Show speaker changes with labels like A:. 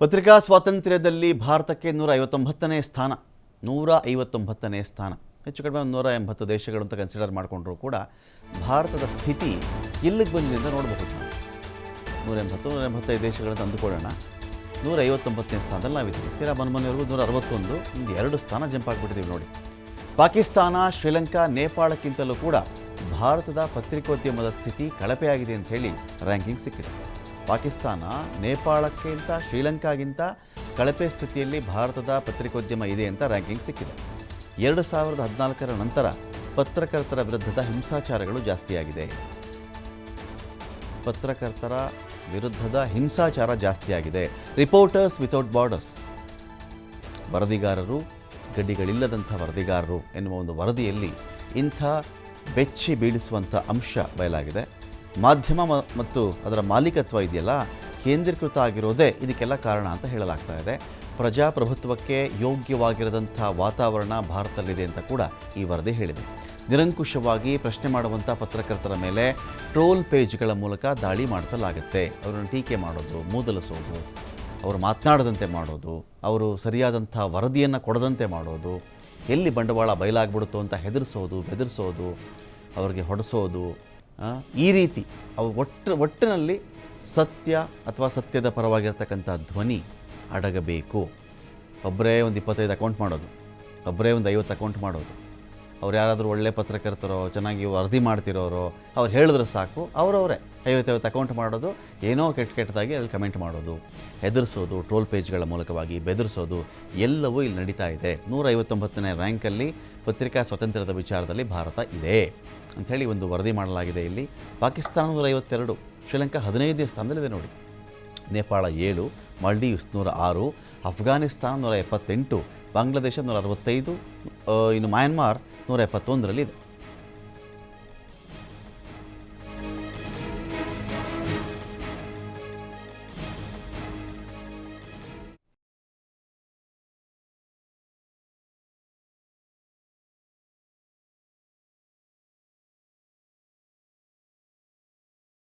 A: ಪತ್ರಿಕಾ ಸ್ವಾತಂತ್ರ್ಯದಲ್ಲಿ ಭಾರತಕ್ಕೆ ನೂರ ಐವತ್ತೊಂಬತ್ತನೇ ಸ್ಥಾನ ನೂರ ಐವತ್ತೊಂಬತ್ತನೇ ಸ್ಥಾನ. ಹೆಚ್ಚು ಕಡಿಮೆ ಒಂದು ನೂರ ಎಂಬತ್ತು ದೇಶಗಳು ಅಂತ ಕನ್ಸಿಡರ್ ಮಾಡಿಕೊಂಡ್ರೂ ಕೂಡ ಭಾರತದ ಸ್ಥಿತಿ ಎಲ್ಲಿಗೆ ಬಂದಿದೆ ಅಂತ ನೋಡಬಹುದು ನಾವು. ನೂರ ಎಂಬತ್ತು ನೂರ ಎಂಬತ್ತೈದು ದೇಶಗಳನ್ನು ಅಂದುಕೊಳ್ಳೋಣ. ನೂರ ಐವತ್ತೊಂಬತ್ತನೇ ಸ್ಥಾನದಲ್ಲಿ ನಾವಿದ್ದೀವಿ. ತೀರಾ ಮನ್ಮನೆಯವರೆಗೂ ನೂರ ಅರವತ್ತೊಂದು ಒಂದು ಎರಡು ಸ್ಥಾನ ಜಂಪ್ ಆಗಿಬಿಟ್ಟಿದ್ದೀವಿ ನೋಡಿ. ಪಾಕಿಸ್ತಾನ, ಶ್ರೀಲಂಕಾ, ನೇಪಾಳಕ್ಕಿಂತಲೂ ಕೂಡ ಭಾರತದ ಪತ್ರಿಕೋದ್ಯಮದ ಸ್ಥಿತಿ ಕಳಪೆಯಾಗಿದೆ ಅಂತ ಹೇಳಿ ರ್ಯಾಂಕಿಂಗ್ ಸಿಕ್ಕಿದೆ. ಪಾಕಿಸ್ತಾನ, ನೇಪಾಳಕ್ಕಿಂತ, ಶ್ರೀಲಂಕಾಗಿಂತ ಕಳಪೆ ಸ್ಥಿತಿಯಲ್ಲಿ ಭಾರತದ ಪತ್ರಿಕೋದ್ಯಮ ಇದೆ ಅಂತ ರ್ಯಾಂಕಿಂಗ್ ಸಿಕ್ಕಿದೆ. ಎರಡು ಸಾವಿರದ ಹದಿನಾಲ್ಕರ ನಂತರ ಪತ್ರಕರ್ತರ ವಿರುದ್ಧದ ಹಿಂಸಾಚಾರಗಳು ಜಾಸ್ತಿಯಾಗಿದೆ. ಪತ್ರಕರ್ತರ ವಿರುದ್ಧದ ಹಿಂಸಾಚಾರ ಜಾಸ್ತಿಯಾಗಿದೆ. ರಿಪೋರ್ಟರ್ಸ್ ವಿತೌಟ್ ಬಾರ್ಡರ್ಸ್ ವರದಿಗಾರರು ಗಡ್ಡಿಗಳಿಲ್ಲದಂಥ ವರದಿಗಾರರು ಎನ್ನುವ ಒಂದು ವರದಿಯಲ್ಲಿ ಇಂಥ ಬೆಚ್ಚಿ ಬೀಳಿಸುವಂಥ ಅಂಶ ಬಯಲಾಗಿದೆ. ಮಾಧ್ಯಮ ಮತ್ತು ಅದರ ಮಾಲೀಕತ್ವ ಇದೆಯಲ್ಲ, ಕೇಂದ್ರೀಕೃತ ಆಗಿರೋದೇ ಇದಕ್ಕೆಲ್ಲ ಕಾರಣ ಅಂತ ಹೇಳಲಾಗ್ತಾ ಇದೆ. ಪ್ರಜಾಪ್ರಭುತ್ವಕ್ಕೆ ಯೋಗ್ಯವಾಗಿರದಂಥ ವಾತಾವರಣ ಭಾರತದಲ್ಲಿದೆ ಅಂತ ಕೂಡ ಈ ವರದಿ ಹೇಳಿದೆ. ನಿರಂಕುಶವಾಗಿ ಪ್ರಶ್ನೆ ಮಾಡುವಂಥ ಪತ್ರಕರ್ತರ ಮೇಲೆ ಟ್ರೋಲ್ ಪೇಜ್ಗಳ ಮೂಲಕ ದಾಳಿ ಮಾಡಿಸಲಾಗುತ್ತೆ. ಅವರನ್ನು ಟೀಕೆ ಮಾಡೋದು, ಮೂದಲಿಸೋದು, ಅವರು ಮಾತನಾಡದಂತೆ ಮಾಡೋದು, ಅವರು ಸರಿಯಾದಂಥ ವರದಿಯನ್ನು ಕೊಡದಂತೆ ಮಾಡೋದು, ಎಲ್ಲಿ ಬಂಡವಾಳ ಬಯಲಾಗ್ಬಿಡುತ್ತೋ ಅಂತ ಹೆದರಿಸೋದು, ಬೆದರಿಸೋದು, ಅವರಿಗೆ ಹೊಡೆಸೋದು ಈ ರೀತಿ ಅವು ಒಟ್ಟು ಒಟ್ಟಿನಲ್ಲಿ ಸತ್ಯ ಅಥವಾ ಸತ್ಯದ ಪರವಾಗಿರ್ತಕ್ಕಂಥ ಧ್ವನಿ ಅಡಗಬೇಕು. ಒಬ್ಬರೇ ಒಂದು ಇಪ್ಪತ್ತೈದು ಅಕೌಂಟ್ ಮಾಡೋದು. ಒಬ್ಬರೇ ಒಂದು ಐವತ್ತು ಅಕೌಂಟ್ ಮಾಡೋದು. ಅವ್ರು ಯಾರಾದರೂ ಒಳ್ಳೆ ಪತ್ರಕರ್ತರೋ, ಚೆನ್ನಾಗಿ ವರದಿ ಮಾಡ್ತಿರೋರೋ, ಅವ್ರು ಹೇಳಿದ್ರೆ ಸಾಕು, ಅವರವರೇ. ಐವತ್ತೈವತ್ತು ಅಕೌಂಟ್ ಮಾಡೋದು, ಏನೋ ಕೆಟ್ಟ ಕೆಟ್ಟದಾಗಿ ಅಲ್ಲಿ ಕಮೆಂಟ್ ಮಾಡೋದು, ಹೆದರಿಸೋದು ಟ್ರೋಲ್ ಪೇಜ್ಗಳ ಮೂಲಕವಾಗಿ ಬೆದರಿಸೋದು, ಎಲ್ಲವೂ ಇಲ್ಲಿ ನಡೀತಾ ಇದೆ. ನೂರ ಐವತ್ತೊಂಬತ್ತನೇ ರ್ಯಾಂಕಲ್ಲಿ ಪತ್ರಿಕಾ ಸ್ವಾತಂತ್ರ್ಯದ ವಿಚಾರದಲ್ಲಿ ಭಾರತ ಇದೆ ಅಂಥೇಳಿ ಒಂದು ವರದಿ ಮಾಡಲಾಗಿದೆ ಇಲ್ಲಿ. ಪಾಕಿಸ್ತಾನ ನೂರ ಐವತ್ತೆರಡು ಶ್ರೀಲಂಕಾ ಹದಿನೈದನೇ ಸ್ಥಾನದಲ್ಲಿದೆ ನೋಡಿ. ನೇಪಾಳ ಏಳು, ಮಾಲ್ಡೀವ್ಸ್ ನೂರ ಆರು, ಅಫ್ಘಾನಿಸ್ತಾನ ನೂರ ಎಪ್ಪತ್ತೆಂಟು ಬಾಂಗ್ಲಾದೇಶ ನೂರ ಅರವತ್ತೈದು ಇನ್ನು ಮಯನ್ಮಾರ್ ನೂರ ಎಪ್ಪತ್ತೊಂದರಲ್ಲಿ ಇದೆ